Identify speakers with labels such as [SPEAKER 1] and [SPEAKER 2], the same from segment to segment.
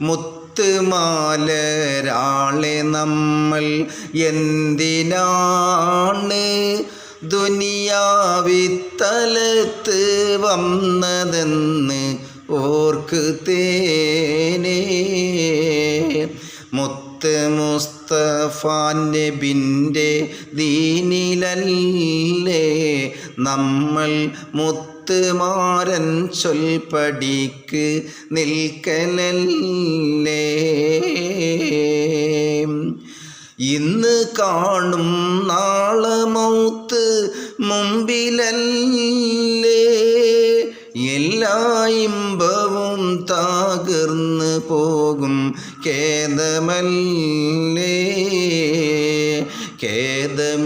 [SPEAKER 1] മുത്തുമാലരാളെ നമ്മൾ എന്തിനാണ് ദുനിയാവിത്തലത്ത് വന്നതെന്ന് ഓർക്ക് തേനേ. മുത്ത് മുസ്തഫാന്റെ നബിന്റെ ദീനിലല്ലേ നമ്മൾ മുത്തുമാരൻ ചൊൽപ്പടിക്ക് നിൽക്കലല്ലേ? ഇന്ന് കാണും നാളെ മൗത്ത് മുമ്പിലല്ലേ? എല്ലാ ഇമ്പവും തകർന്നു പോകും ഖേദമല്ലേ?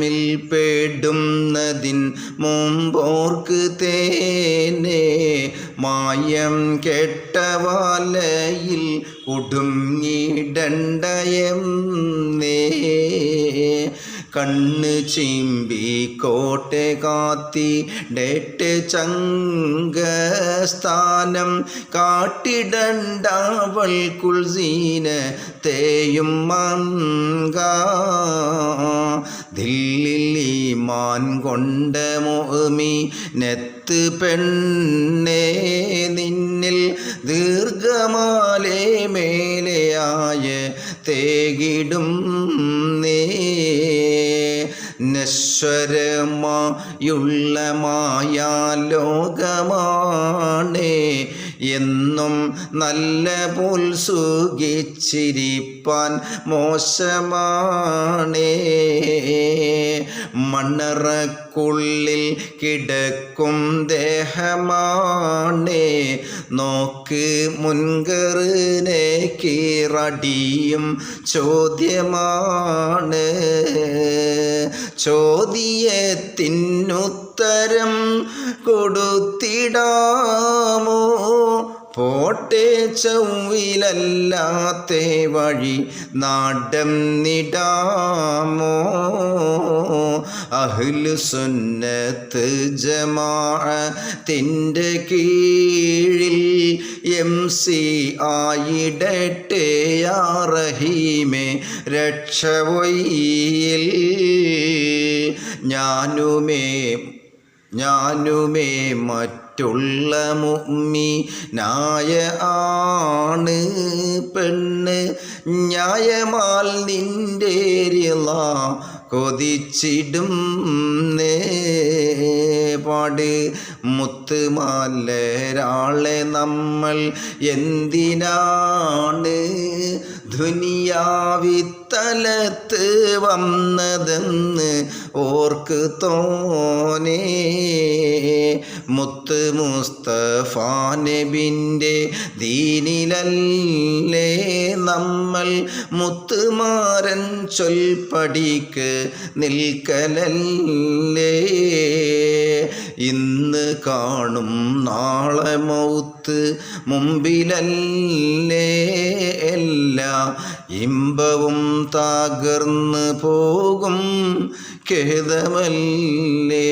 [SPEAKER 1] ഖേദമിൽ പേടുന്നതിൻ മുമ്പോർക്ക് തേനെ. മായം കെട്ട വലയിൽ കുടുങ്ങിടണ്ടയെന്നേ കണ്ണ് ചിമ്പി കോട്ടെ കാത്തി ഡേട്ട് ചങ്കസ്ഥാനം കാട്ടിടണ്ടാവൾ കുൾസീന തേയും മങ്ക. ദില്ലിമാൻ കൊണ്ട മോമി നെത്ത് പെണ്ണേ നിന്നിൽ ദീർഘമാലേ മേലെയായ തേകിടും നേ. നശ്വരമായുള്ള മായാലോകമാണേ എന്നും നല്ല പോൽ സുഖിച്ചിരിപ്പാൻ മോശമാണേ. മണ്ണറക്കുള്ളിൽ കിടക്കും ദേഹമാണേ. നോക്ക് മുൻകറിനെ കീറടിയും ചോദ്യമാണ്. ചോദ്യത്തിനുത്തരം കൊടുത്തിടാമോ? പോട്ടെ ചൊവ്വിലല്ലാത്ത വഴി നാടം നിടാമോ അഹ്ലു സുന്നത്ത് ജമാഅത്തിന്റെ കീഴിൽ എം സി ആയിടട്ടെ യാ റഹീമേ രക്ഷവയിൽ ഞാനുമേ ഞാനുമേ മറ്റുള്ള മുമ്മി നായ ആണ് പെണ്ണ് ന്യായമാൽ നിന്റെ കൊതിച്ചിടും പാട് മുത്തുമാലരാളെ നമ്മൾ എന്തിനാണ് ദുനിയാവിത്തലത്ത് വന്നതെന്ന് ഓർക്ക് തോനേ മുത്ത് മുസ്തഫാ നബിന്റെ ദീനിലല്ലേ നമ്മൾ മുത്തുമാരൻ ചൊൽപ്പടിക്ക് നിൽക്കലല്ലേ. ഇന്ന് കാണും നാളെ മൗത്ത് മുമ്പിലല്ലേ. എല്ലാ ഇമ്പവും തകർന്നു പോകും ഖേദമല്ലേ?